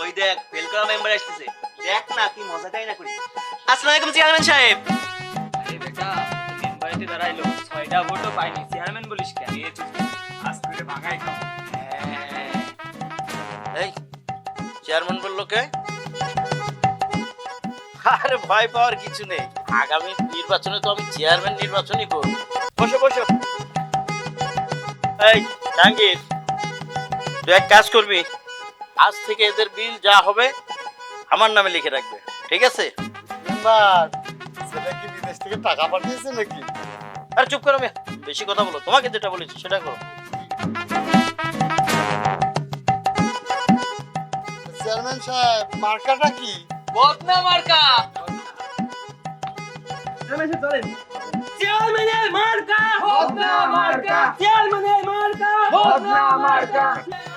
ওই দেখ ফেল করা মেম্বার আসতেছে। দেখ না কি মজাটাই না করি। আসসালামু আলাইকুম চেয়ারম্যান সাহেব। আরে বেটা মেম্বারিতে দাঁড়াইলো ছয়টা ভোটও পাইনি। চেয়ারম্যান বলিস কেন? আজকে ভাঙাই খাও এই চেয়ারম্যান বলল কে? আরে ভয় পাওয়ার কিছু নেই। আগামী নির্বাচনে তো আমি চেয়ারম্যান নির্বাচনই করব। বসো বসো। এই জাহাঙ্গীর তুই এক কাজ করবি আজ থেকে এদের বিল যা হবে আমার নামে লিখে রাখবে ঠিক আছে? মেম্বার সেটা কি বিদেশ থেকে টাকা পাঠিয়েছে নাকি? আরে চুপ করো মেয়ে বেশি কথা বলো তোমাকে যেটা বলেছি সেটা করো। চেয়ারম্যান সাহেব মার্কাটা কি? বদনা মার্কা। চেয়ারম্যানের মার্কা বদনা মার্কা চেয়ারম্যানের মার্কা বদনা মার্কা মা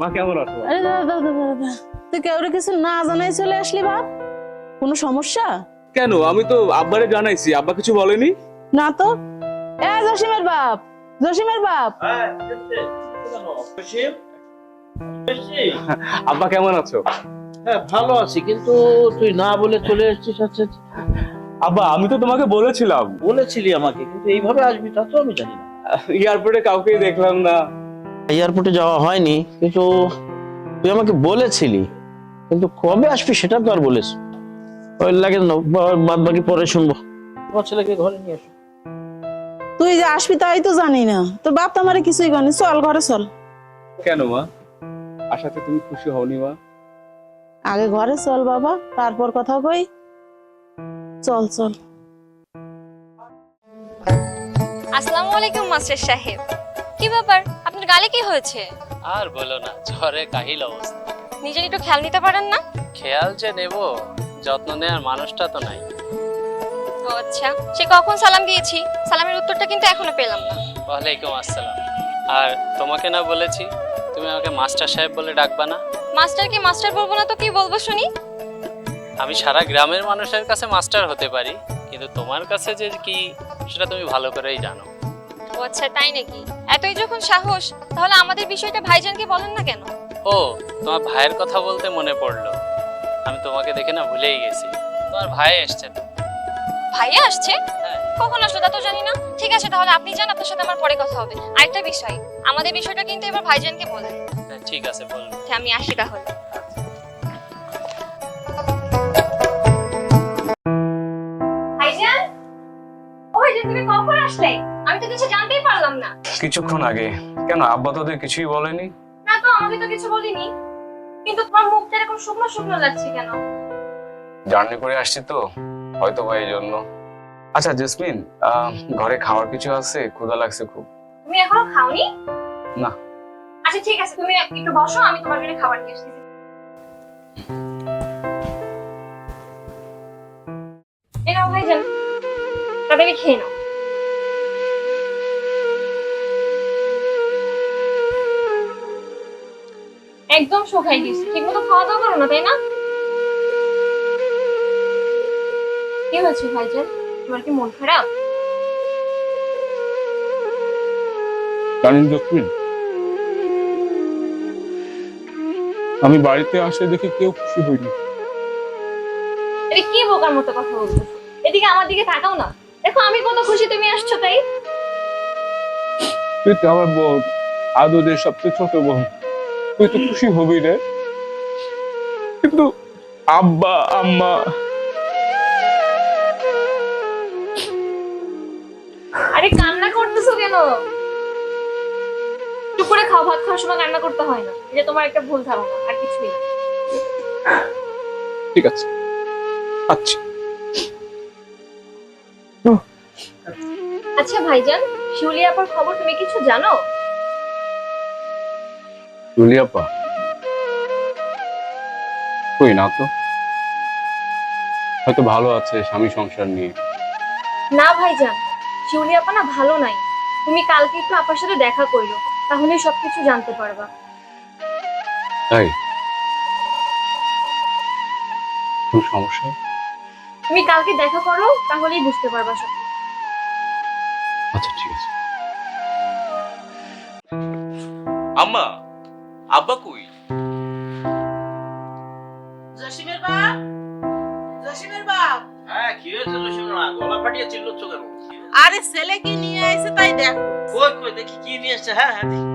মা কেমন আছো আরে দাদা দাদা দাদা তুই কেউ কিছু না জানাই চলে আসলি বাপ? কোনো সমস্যা? কেন? আমি তো আব্বারে জানাইছি আব্বা কিছু বলেনি? না তো? এ জসিমের বাপ জসিমের বাপ। হ্যাঁ? আব্বা কেমন আছো? হ্যাঁ ভালো আছি কিন্তু তুই না বলে চলে এসেছিস আচ্ছা। আচ্ছা। আব্বা আমি তো তোমাকে বলেছিলাম। বলেছিলি আমাকে কিন্তু এইভাবে আসবি তা তো আমি জানি না। এয়ারপোর্টে কাউকেই দেখলাম না। এয়ারপোর্টে যাওয়া হয়নি কিন্তু তুই আমাকে বলেছিলি। কিন্তু কবে আসবি সেটা তো আর বলিস ওই লাগে না বাদ বাকি পরে শুনব। তোমার ছেলেকে ঘরে নিয়ে এসো তুই যে আসবি তাই তো জানি না। তোর বাপ তো আমারে কিছুই করেনি চল ঘরে চল। কেন মা? আশাতে তুমি খুশি হওনি মা? আগে ঘরে চল বাবা তারপর কথা কই। চল চল। আসসালামু আলাইকুম মাস্টার সাহেব। কি ব্যাপার? আপনার গালে কি হয়েছে? আর বলো না জ্বরে কাহিল অবস্থা। নিজের একটু খেয়াল নিতে পারেন না? খেয়াল যে নেব যত্ন নেওয়ার মানুষটা তো নাই। ও আচ্ছা সে কখন সালাম দিয়েছি? সালামের উত্তরটা কিন্তু এখনও পেলাম না। ওয়ালাইকুম আসসালাম। আর তোমাকে না বলেছি তুমি আমাকে মাস্টার সাহেব বলে ডাকবা না? মাস্টারকে মাস্টার বলব না তো কি বলব শুনি? আমি সারা গ্রামের মানুষের কাছে মাস্টার হতে পারি কিন্তু তোমার কাছে যে কি সেটা তুমি ভালো করেই জানো। আচ্ছা তাই নাকি? এতই যখন সাহস তাহলে আমাদের বিষয়টা ভাইজানকে বলেন না কেন? ও তোমার ভাইয়ের কথা বলতে মনে পড়ল। আমি তোমাকে দেখে না ভুলেই গেছি। তোমার ভাই এসছে তো? ভাইয়া আসছে? হ্যাঁ। কখন আসলো তা তো জানি না। ঠিক আছে তাহলে আপনি যান আপনার সাথে আমার পরে কথা হবে। আরেকটা বিষয় আমাদের বিষয়টা কিন্তু এবার ভাইজানকে বলেন। হ্যাঁ, ঠিক আছে বলব আচ্ছা, আমি আসি তাহলে। ভাইজান? ও ভাইজান তুমি কখন আসলে? আমি তো কিছু জানতেই পারলাম না। কিছুক্ষণ আগে। কেন আব্বা তোদের কিছুই বলেনি? না তো আমাকে তো কিছু বলিনি। কিন্তু তোমার মুখটা এরকম শুকনো শুকনো লাগছে কেন? জার্নি করে আসছি তো হয়তো বা এই জন্য আচ্ছা জেসমিন ঘরে খাওয়ার কিছু আছে? ক্ষুধা লাগছে খুব। তুমি এখনও খাওনি? না। আচ্ছা ঠিক আছে তুমি একটু বসো আমি তোমার জন্য খাবার নিয়ে আসতেছি এই নাও ভাইজান। তাড়াতাড়ি খেয়ে নাও। একদম শুকাই গেছি। ঠিক মতো খাওয়া দাওয়া করো না তাই না? কি হয়েছে ভাইজান? তোমার কি মন খারাপ? জানেন আমি বাড়িতে আসে দেখে কেউ খুশি হইনি কি বোকার মতো কথা বলছো? এদিকে আমার দিকে তাকাও না। দেখো আমি কত খুশি তুমি আসছো তাই। তুই তো আমার বোন আদরের সবচেয়ে ছোট বোন। তুই তো খুশি হবি রে। কিন্তু আব্বা আম্মা আরে কান্না করতেছো কেন? চুপ করে খাও ভাত খাওয়ার সময় কান্না করতে হয় না। এটা তোমার একটা ভুল ধারণা আর কিছুই না। ঠিক আছে। আচ্ছা। আচ্ছা ভাইজান শিউলি আপার খবর তুমি কিছু জানো? জুলিয়াপা কই না তো? হয়তো ভালো আছে স্বামী সংসার নিয়ে। না ভাইজান আপা না ভালো নাই। তুমি কালকে একটু আপার সাথে দেখা করল তাহলে সবকিছু জানতে পারবা। তাই? কোনো সমস্যা? তুমি কালকে দেখা করো তাহলেই বুঝতে পারবা সব। আচ্ছা ঠিক আছে। আম্মা ছেলে কি নিয়ে আইছে তাই দেখো কই কই দেখি কি নিয়ে এসছে হ্যাঁ হ্যাঁ দেখি।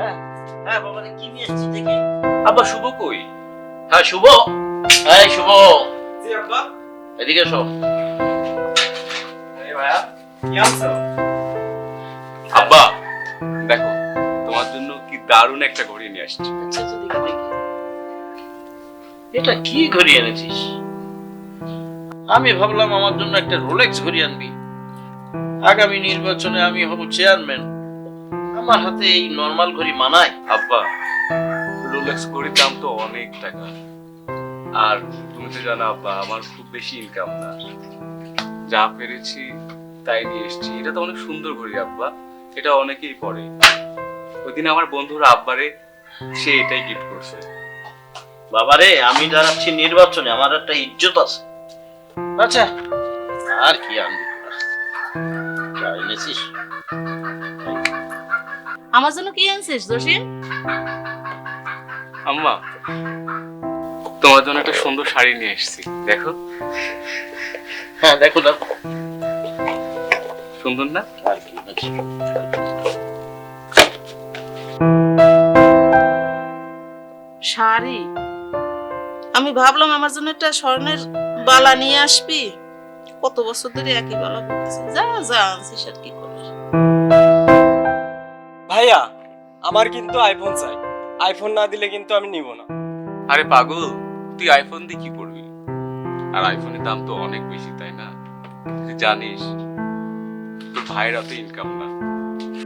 হ্যাঁ হ্যাঁ বাবা কি নিয়ে এসছে দেখি আব্বা শুভ কই হ্যাঁ শুভ এই শুভ জি আব্বা এদিকে এসো এই ভাইয়া কি আনছো আব্বা দেখো তোমার জন্য কি দারুণ একটা ঘড়ি নিয়ে আসছি এটা কি ঘড়ি এনেছিস আমি ভাবলাম আমার জন্য একটা রোলেক্স ঘড়ি আনবি আগামী নির্বাচনে আমি হব চেয়ারম্যান। আমার হাতে এই নর্মাল ঘড়ি মানায়। আব্বা রোলেক্স ঘড়ির দাম তো অনেক টাকা। আর তুমি তো জানো আব্বা আমার খুব বেশি ইনকাম না। যা পেরেছি তাই নিয়ে এসেছি। এটা তো অনেক সুন্দর ঘড়ি আব্বা। এটা অনেকেই পরে। ওই দিন আমার বন্ধুরা আব্বারে সে এটাই গিফট করছে। বাবারে আমি দাঁড়াচ্ছি নির্বাচনে আমার একটা ইজ্জত আছে। আচ্ছা আর কি আনবি? তোরা? আমার জন্য কি আনছিস জসিম? আম্মা তোমার জন্য একটা সুন্দর শাড়ি নিয়ে এসেছি দেখো। হ্যাঁ দেখো দেখো। সুন্দর না? আর কি শাড়ি? আমি ভাবলাম আমার জন্য একটা স্বর্ণের বালা নিয়ে আসবি। কত বছর ধরে একই বালা করতেছি যা যা আনছিস আর কি করিস ভাইয়া আমার কিন্তু আইফোন চাই। আইফোন না দিলে কিন্তু আমি নিব না। আরে পাগল তুই আইফোন দিয়ে কি করবি? আর আইফোনের দাম তো অনেক বেশি তাই না? তুই জানিস তোর ভাইয়ের অত ইনকাম না।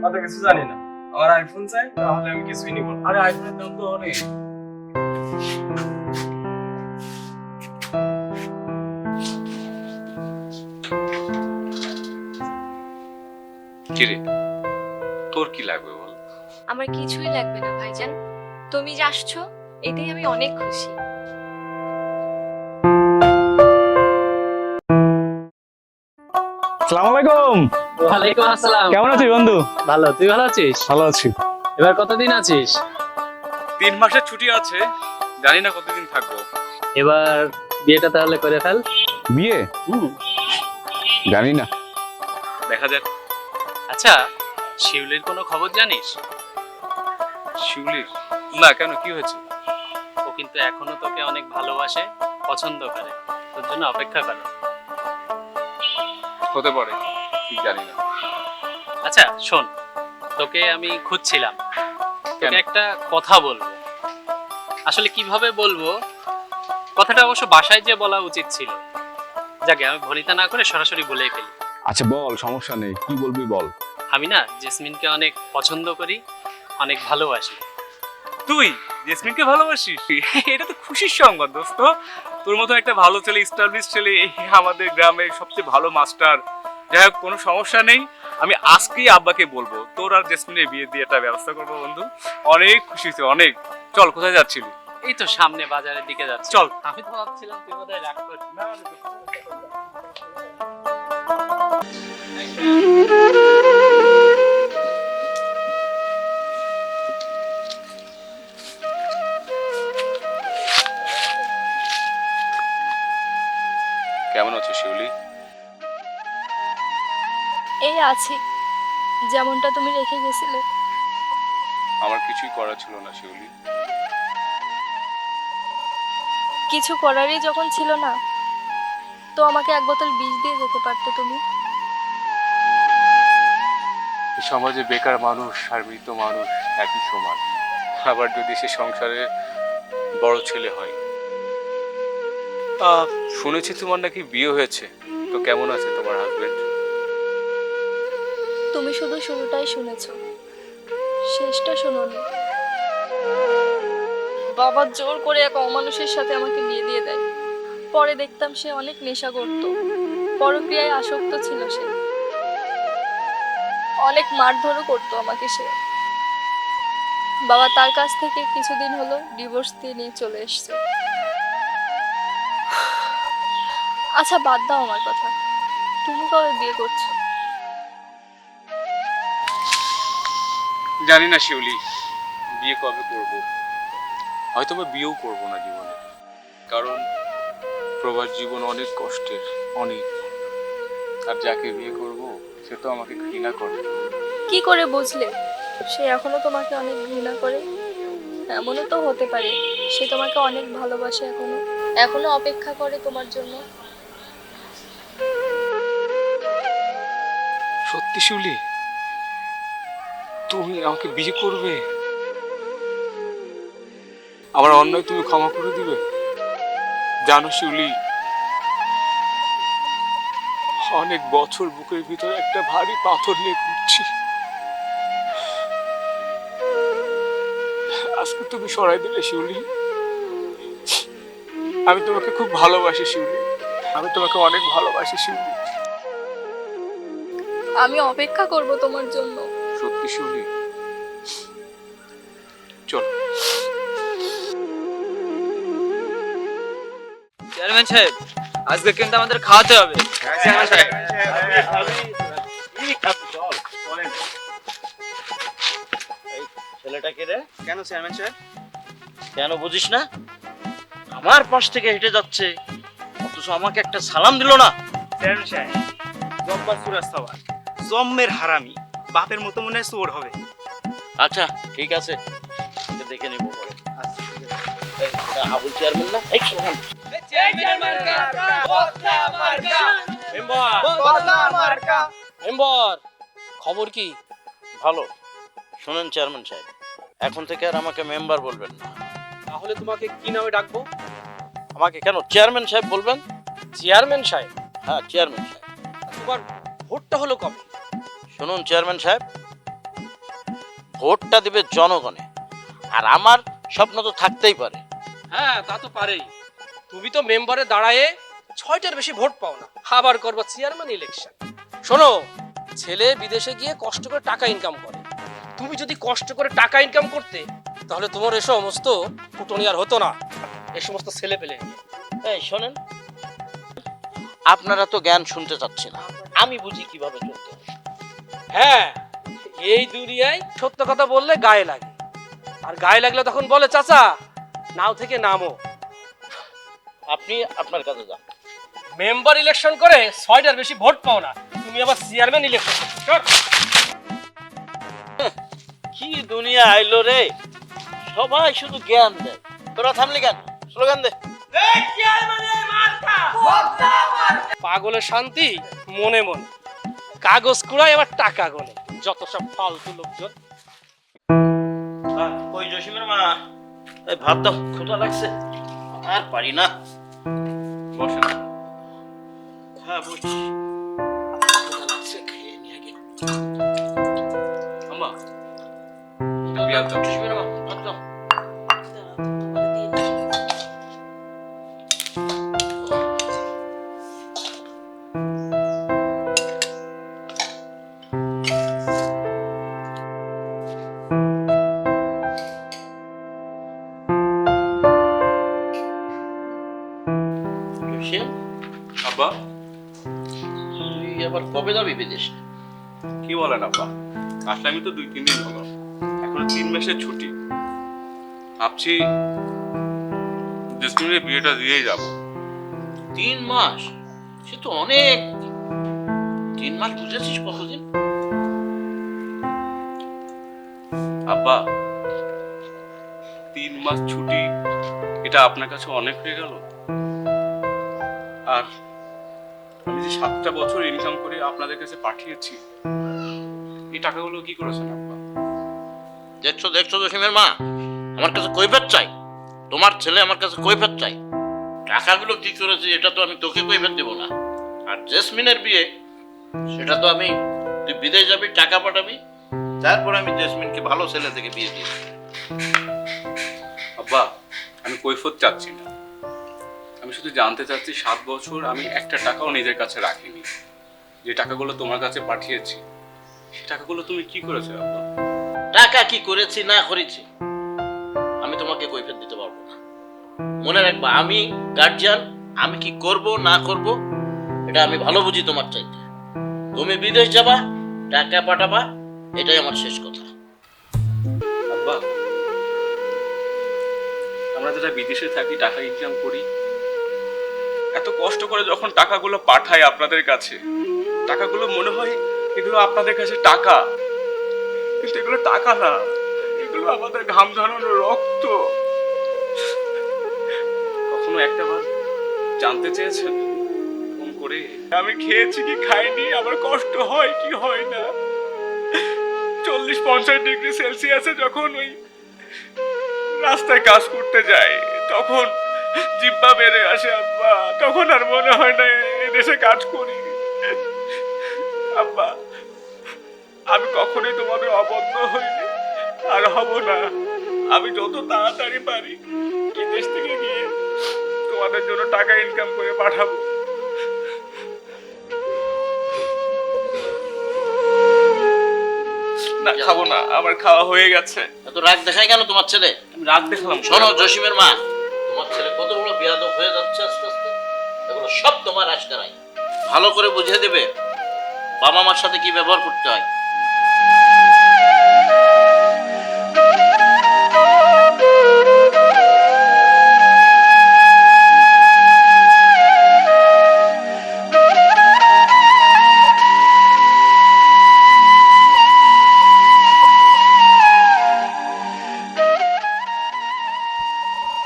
অত কিছু জানি না। আমার আইফোন চাই তাহলে আমি কিছুই নিব না। আরে আইফোনের দাম তো অনেক। কিরে তোর কি লাগবে বল? আমার কিছুই লাগবে না ভাইজান। তুমি যে আসছো এতেই আমি অনেক খুশি। সালাম আলাইকুম। ওয়ালাইকুম আসসালাম। কেমন আছিস বন্ধু? ভালো তুই ভালো আছিস? ভালো আছি। এবার কতদিন আছিস? তিন মাসের ছুটি আছে জানি না কতদিন থাকব। এবার বিয়েটা তাহলে করে ফেল। বিয়ে? হুম। জানি না। দেখা যাক। আচ্ছা শিউলির কোনো খবর জানিস? শিউলির? না কেন? কি হয়েছে? ও কিন্তু এখনও তোকে অনেক ভালোবাসে পছন্দ করে। তোর জন্য অপেক্ষা করে। হতে পারে ঠিক জানি না। আচ্ছা শোন তোকে আমি খুঁজছিলাম। তোকে একটা কথা বলব। আসলে কীভাবে বলব? কথাটা অবশ্য বাসায় যে বলা উচিত ছিল। যাকে আমি ভনিতা না করে সরাসরি বলেই ফেলি। আচ্ছা বল সমস্যা নেই। কি বলবি বল? আমি না জেসমিনকে অনেক পছন্দ করি অনেক ভালোবাসি। তুই জেসমিনকে ভালোবাসিস? এটা তো খুশির সংবাদ দোস্ত। তোর মতো একটা ভালো ছেলে স্টাবলিশ ছেলে আমাদের গ্রামের সবচেয়ে ভালো মাস্টার যাই হোক কোনো সমস্যা নেই। আমি আজকেই আব্বাকে বলব তোর আর জেসমিনের বিয়ে দিয়ে একটা ব্যবস্থা করব বন্ধু। অনেক খুশি হয়েছে অনেক। চল কোথায় যাচ্ছিলি? এই তো সামনে বাজারের দিকে যাচ্ছে। চল। আমি তো ভাবছিলাম তুই বোধহয় রাগ করবি। কেমন এই আছি। যেমনটা তুমি রেখে গেছিলে। আমার কিছুই করা ছিল না শিউলি। কিছু করারই যখন ছিল না তো আমাকে এক বোতল বিষ দিয়ে যেতে পারতে তুমি? এই সমাজে বেকার মানুষ আর মৃত মানুষ একই সমান। আবার যদি সে সংসারে বড় ছেলে হয়। শুনেছি তোমার নাকি বিয়ে হয়েছে। তো কেমন আছে তোমার হাজবেন্ড তুমি শুধু শুরুটাই শুনেছ। শেষটা শোনোনি। বাবা জোর করে এক অমানুষের সাথে আমাকে বিয়ে দিয়ে দেয়। পরে দেখতাম সে অনেক নেশা করত পরক্রিয়ায় আসক্ত ছিল সে। অনেক মারধরও করতো আমাকে সে। বাবা তার কাছ থেকে কিছুদিন হলো ডিভোর্স দিয়ে নিয়ে চলে এসছে। আচ্ছা বাদ দাও আমার কথা। তুমি কবে বিয়ে করছ? জানি না শিউলি। বিয়ে কবে করব? হয়তো বা বিয়েও করব না জীবনে। কারণ প্রবাস জীবন অনেক কষ্টের অনেক। আর যাকে বিয়ে করব সে তো আমাকে ঘৃণা করে। কি করে বুঝলে? সে এখনও তোমাকে অনেক ঘৃণা করে। এমনও তো হতে পারে সে তোমাকে অনেক ভালোবাসে এখনও। এখনও অপেক্ষা করে তোমার জন্য। সত্যি শিউলি? তুমি আমাকে বিয়ে করবে? আমার অন্যায় তুমি ক্ষমা করে দিবে? জানো শিউলি, অনেক বছর বুকের ভিতরে একটা ভারী পাথর নিয়ে ঘুরছি। আজকে তুমি সরাই দিলে শিউলি। আমি তোমাকে খুব ভালোবাসি শিউলি। আমি তোমাকে অনেক ভালোবাসি শিউলি। আমি অপেক্ষা করব তোমার জন্য। শিউলি চল। চেয়ারম্যান সাহেব আজকে কিন্তু আমাদের খাওয়াতে হবে। চেয়ারম্যান সাহেব। ছেলেটাকে রে? কেন চেয়ারম্যান সাহেব? কেন বুঝিস না? আমার পাশ থেকে হেঁটে যাচ্ছে। অথচ আমাকে একটা সালাম দিল না। চেয়ারম্যান সাহেব জব্বার সুরাজ সবার জম্মের হারামি। বাপের মতো মনে হয় চোর হবে। আচ্ছা ঠিক আছে। এটা দেখে নিবো পরে। আবুল চেয়ারম্যান না? এই শোনান মেম্বার খবর কি? ভালো। শোনেন চেয়ারম্যান সাহেব। এখন থেকে আর আমাকে মেম্বার বলবেন না। তাহলে তোমাকে কি নামে ডাকবো? আমাকে কেন? চেয়ারম্যান সাহেব বলবেন? চেয়ারম্যান সাহেব? হ্যাঁ চেয়ারম্যান সাহেব। তোমার ভোটটা হলো কবে? শুনুন চেয়ারম্যান সাহেব। ভোটটা দিবে জনগণে আর আমার স্বপ্ন তো থাকতেই পারে। হ্যাঁ তা তো পারেই। তুমি তো মেম্বারে দাঁড়ায়ে ছয়টার বেশি ভোট পাও না আবার করবা চেয়ারম্যান ইলেকশন। শোনো ছেলে বিদেশে গিয়ে কষ্ট করে টাকা ইনকাম করে। তুমি যদি কষ্ট করে টাকা ইনকাম করতে তাহলে তোমার এ সমস্ত ফুটনি আর হতো না। এ সমস্ত ছেলে পেলে। এই শোনেন আপনারা তো জ্ঞান শুনতে চাচ্ছি না। আমি বুঝি কীভাবে চলতে হয়। এই দুনিয়ায় সত্য কথা বললে গায়ে লাগে। আর গায়ে লাগলে তখন বলে চাচা নাও থেকে নামো। আপনি আপনার কাছে যান। মেম্বার ইলেকশন করে ছয়টার বেশি ভোট পাও না। তুমি আবার চেয়ারম্যান ইলেকশন কি দুনিয়া আইলো রে? সবাই শুধু জ্ঞান দেয়। তোরা থামলি কেন? স্লোগান দে। পাগলের শান্তি মনে মনে। কাগজ কুড়ায় আবার টাকা গোনে যত সব ফালতু লোকজন। কই জসিমের মা? ভাত দাও, ক্ষুধা লাগছে। আর পারি না। বসে। হ্যাঁ আম্মা জসিমের মা। বলেন আব্বা আসলে আমি তো দুই তিন দিন হলো। এখনও তিন মাসের ছুটি। ভাবছি জেসমিনের বিয়েটা দিয়েই যাব। তিন মাস? সে তো অনেক। তিন মাস বুঝেছিস কতদিন? আব্বা তিন মাস ছুটি এটা আপনার কাছে অনেক হয়ে গেল। আর আমি যে সাতটা বছর ইনকাম করে আপনাদের কাছে পাঠিয়েছি এই টাকাগুলো কি করেছেন আব্বা? দেখছ দেখছ জসিমের মা? আমার কাছে কৈফেত চাই। তোমার ছেলে আমার কাছে কৈফেত চাই। টাকাগুলো কি করেছে এটা তো আমি তোকে কৈফেত দেবো না। আর জেসমিনের বিয়ে সেটা তো আমি তুই বিদেশ যাবি টাকা পাঠাবি তারপর আমি জেসমিনকে ভালো ছেলে থেকে বিয়ে দিই আব্বা আমি কৈফত চাচ্ছি না। আমি শুধু জানতে চাচ্ছি সাত বছর আমি একটা টাকাও নিজের কাছে রাখিনি। যে টাকাগুলো তোমার কাছে পাঠিয়েছি সেই টাকাগুলো তুমি কি করেছ আব্বা? টাকা কি করেছি না করেছি আমি তোমাকে কৈফিয়ত দিতে পারব না। মনে রাখবা আমি গার্জিয়ান আমি কি করব না করব এটা আমি ভালো বুঝি তোমার চাইতে। তুমি বিদেশ যাবা টাকা পাঠাবা এটাই আমার শেষ কথা। আব্বা আমরা যারা বিদেশে থাকি টাকা ইনকাম করি এত কষ্ট করে যখন টাকাগুলো পাঠাই আপনাদের কাছে টাকাগুলো মনে হয় এগুলো আপনাদের কাছে টাকা? কিন্তু এগুলো টাকা না, এগুলো আমাদের ঘাম ঝরানো রক্ত। কখনো একটা বার জানতে চেয়েছেন? ফোন করে, আমি খেয়েছি কি খাইনি? আমার কষ্ট হয় কি হয় না? চল্লিশ পঞ্চাশ ডিগ্রি সেলসিয়াসে যখন ওই রাস্তায় কাজ করতে যাই তখন জিব্বা বেড়ে আসে, আব্বা, তখন আর মনে হয় না এই দেশে কাজ করি। আব্বা আমি কখনোই তোমাদের অবদ্ধ হইনি আর হব না। আমি যত তাড়াতাড়ি পারি এই দেশ থেকে গিয়ে তোমাদের জন্য টাকা ইনকাম করে পাঠাবো। না খাব না আমার খাওয়া হয়ে গেছে। এত রাগ দেখায় কেন তোমার ছেলে? আমি রাগ দেখলাম শোনো। জসিমের মা তোমার ছেলে কত বড় বিয়াদব হয়ে যাচ্ছে আস্তে আস্তে? এগুলো সব তোমার আশকারাই ভালো করে বুঝিয়ে দেবে বাবা মার সাথে কি ব্যবহার করতে হয়?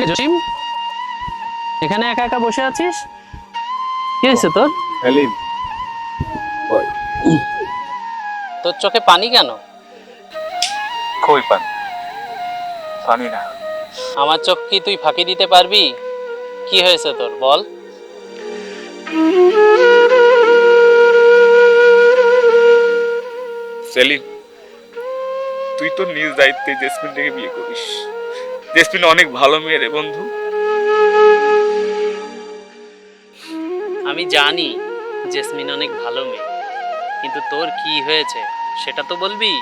জসিম এখানে একা একা বসে আছিস? কি হয়েছে তোর? তোর চোখে পানি কেন? কই পান? পানি না। আমার চোখ কি তুই ফাঁকি দিতে পারবি? কি হয়েছে তোর বল। সেলিম তুই তো নিজ দায়িত্বে জেসমিনটাকে বিয়ে করিস। জেসমিন অনেক ভালো মেয়ে রে বন্ধু। আমি জানি জেসমিন অনেক ভালো মেয়ে কিন্তু তোর কি হয়েছে সেটা তো বলবি?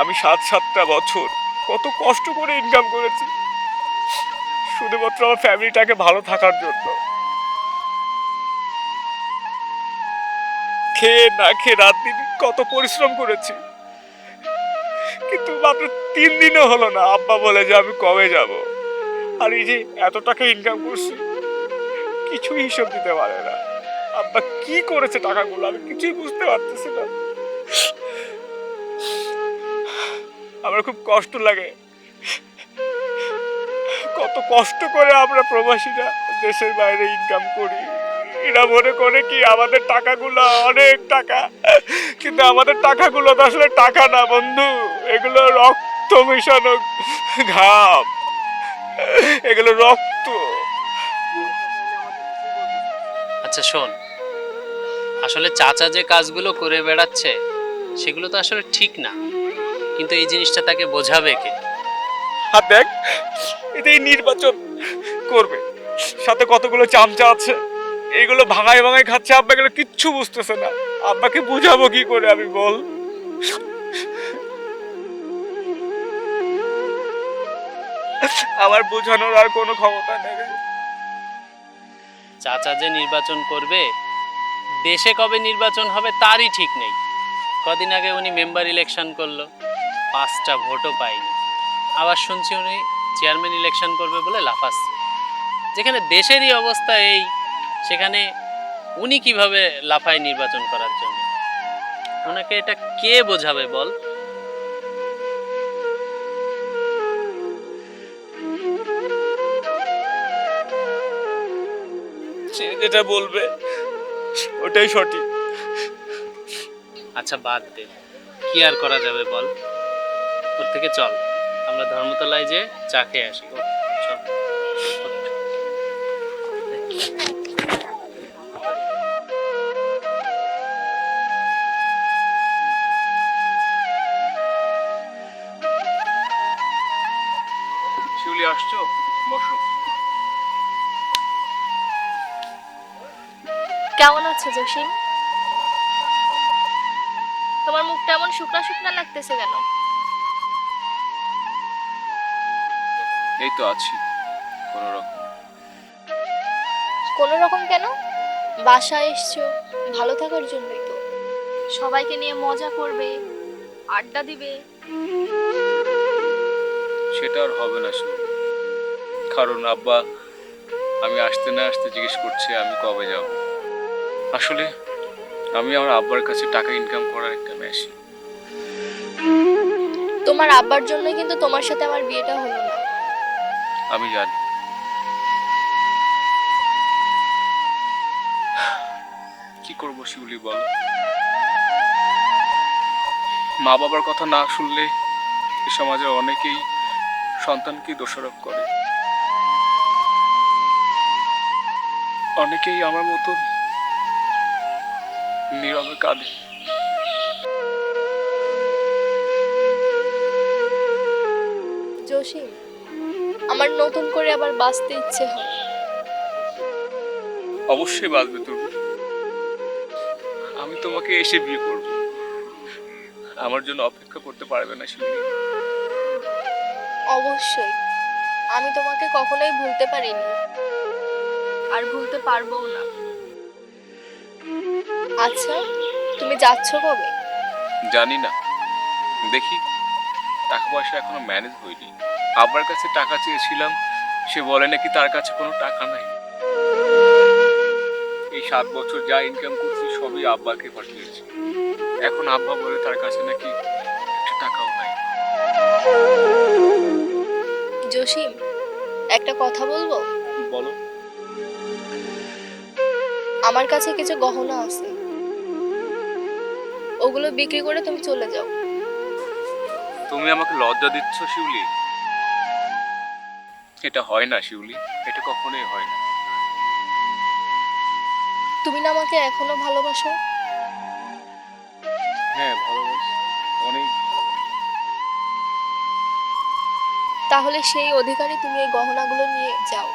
আমি সাত সাতটা বছর কত কষ্ট করে ইনকাম করেছি। শুধুমাত্র আমার ফ্যামিলিটাকে ভালো থাকার জন্য। খেয়ে না খেয়ে রাত দিন কত পরিশ্রম করেছি। কিন্তু মাত্র তিন দিনও হলো না, আব্বা বলে যে আমি কবে যাব। আর এই যে এত টাকা ইনকাম করছি, কিছুই হিসেব দিতে পারে না। আব্বা কি করেছে টাকাগুলো আমি কিছুই বুঝতে পারতেছি না। আমার খুব কষ্ট লাগে। কত কষ্ট করে আমরা প্রবাসীরা দেশের বাইরে ইনকাম করি। এরা মনে করে কি আমাদের টাকাগুলো অনেক টাকা, কিন্তু আমাদের টাকাগুলো তো আসলে টাকা না বন্ধু। এগুলো রক্ত মিশানো ঘাম। এগুলো রক্ত। আচ্ছা শোন। আসলে চাচা যে কাজগুলো করে বেড়াচ্ছে, সেগুলো তো আসলে ঠিক না। কিন্তু এই জিনিসটা তাকে বোঝাবে কে? আর দেখ এটাই নির্বাচন করবে। সাথে কতগুলো চামচা আছে এগুলো ভাঙায় ভাঙায় খাচ্ছে আব্বা এগুলো কিচ্ছু বুঝতেছে না। আব্বাকে বুঝাবো কি করে আমি বল। আমার বোঝানোর আর কোনো ক্ষমতা নেই। চাচা যে নির্বাচন করবে দেশে কবে নির্বাচন হবে তারই ঠিক নেই। কদিন আগে উনি মেম্বার ইলেকশন করল। পাঁচটা ভোটও পায়নি আবার শুনছি উনি চেয়ারম্যান ইলেকশন করবে বলে লাফাচ্ছে। যেখানে দেশেরই অবস্থা এই সেখানে উনি কীভাবে লাফায় নির্বাচন করার জন্য? ওনাকে এটা কে বোঝাবে বল? যেটা বলবে ওটাই সঠিক। আচ্ছা বাদ দে। কি আর করা যাবে বল? ওর থেকে চল। আমরা ধর্মতলায় যে চা খেয়ে আসি। চল। শিউলি আসছো? বসো। কেমন আছো জসিম? তোমার মুখটা এমন শুকনা শুকনা লাগতেছে কেন? এই তো আছি কোনো রকম। কোনো রকম কেন? বাসায় এসছো ভালো থাকার জন্যই তো। সবাইকে নিয়ে মজা করবে আড্ডা দিবে। সেটা আর হবে না শিউলি কারণ আব্বা আমি আসতে না আসতে জিজ্ঞেস করছে আমি কবে যাব। আসলে আমি আমার আব্বার কাছে টাকা ইনকাম করার একটা মেশিন তোমার আব্বার জন্যই কিন্তু তোমার সাথে আমার বিয়েটা হলো না। আমি জানি। কি করব শিউলি, বল? মা বাবার কথা না শুনলে এ সমাজে অনেকেই সন্তানকে দোষারোপ করে। অনেকেই আমার মতো নীরবে কাঁদে। আমার নতুন করে আবার বাঁচতে ইচ্ছে হয়। অবশ্যই বাঁচবে তুমি। আমি তোমাকে এসে বিয়ে করব। আমার জন্য অপেক্ষা করতে পারবে না শিউলি অবশ্যই। আমি তোমাকে কখনোই ভুলতে পারিনি। আর ভুলতে পারবোও না। আচ্ছা তুমি যাচ্ছ কবে? জানি না। দেখি টাকা পয়সা এখনও ম্যানেজ হয়নি। আব্বার কাছে টাকা চেয়েছিলাম সে বলে নাকি তার কাছে কোনো টাকা নাই। এই সাত বছর যা ইনকাম করছি সবই আব্বাকে পাঠিয়েছি। এখন আব্বা বলে তার কাছে নাকি একটা টাকাও নাই। জসিম একটা কথা বলব? বলো। আমার কাছে কিছু গহনা আছে। ওগুলো বিক্রি করে তুমি চলে যাও। তুমি আমাকে লজ্জা দিচ্ছ শিউলি? এটা হয় না শিউলি। এটা কখনোই হয় না। তুমি না আমাকে এখনও ভালোবাসো? হ্যাঁ ভালোবাসি। অনেক তাহলে সেই অধিকারী তুমি এই গহনাগুলো নিয়ে যাও।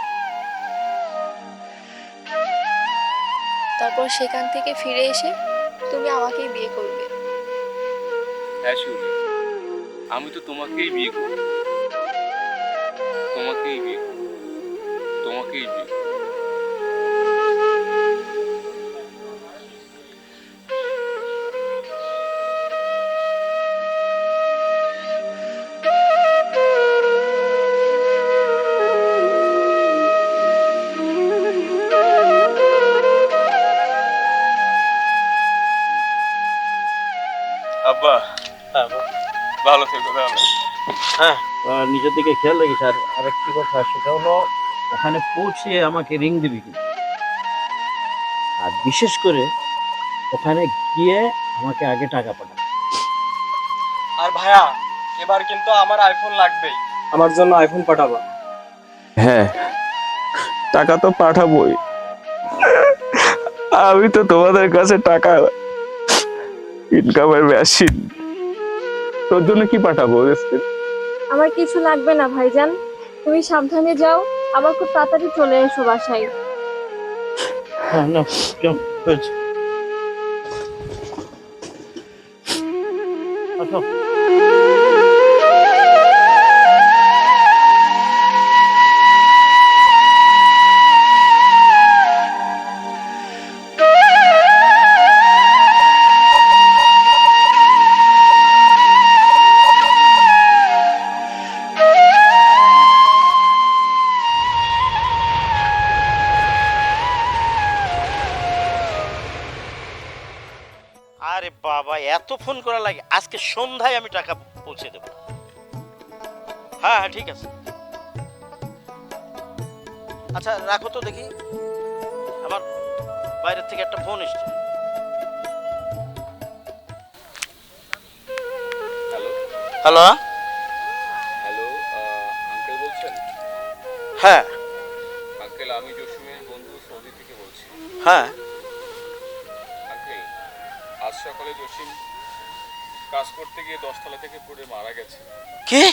তারপর সেখান থেকে ফিরে এসে তুমি আমাকেই বিয়ে করবে। হ্যাঁ শিউলি। আমি তো তোমাকেই বিয়ে করব। তোমাকেই বিয়ে করব তোমাকেই বিয়ে করব। নিজের দিকে খেয়াল রাখিস। আর আরেকটি কথা সেটা হলো ওখানে পৌঁছে আমাকে রিং দিবি কিন্তু। আর বিশেষ করে ওখানে গিয়ে আমাকে আগে টাকা পাঠাবে। আর ভাইয়া এবার কিন্তু আমার আইফোন লাগবেই। আমার জন্য আইফোন পাঠাবা? হ্যাঁ টাকা তো পাঠাবোই। আমি তো তোমাদের কাছে টাকা ইনকামের মেশিন তোর জন্য কি পাঠাবো? আমার কিছু লাগবে না, ভাইজান তুমি সাবধানে যাও, আবার খুব তাড়াতাড়ি চলে এসো বাসায় হ্যাঁ। আসো। সন্ধ্যায় আমি টাকা পৌঁছে দেবো। হ্যাঁ হ্যাঁ ঠিক আছে। আচ্ছা রাখো তো দেখি। আমার বাইরের থেকে একটা ফোন এসছে। হ্যালো? হ্যালো? হ্যালো আঙ্কেল বলছেন? হ্যাঁ। আঙ্কেল আমি জসিমের বন্ধু সৌদি থেকে বলছি। হ্যাঁ। আঙ্কেল আজ সকালে জসিম কাজ করতে গিয়ে দশতলা থেকে পড়ে মারা গেছে। কি?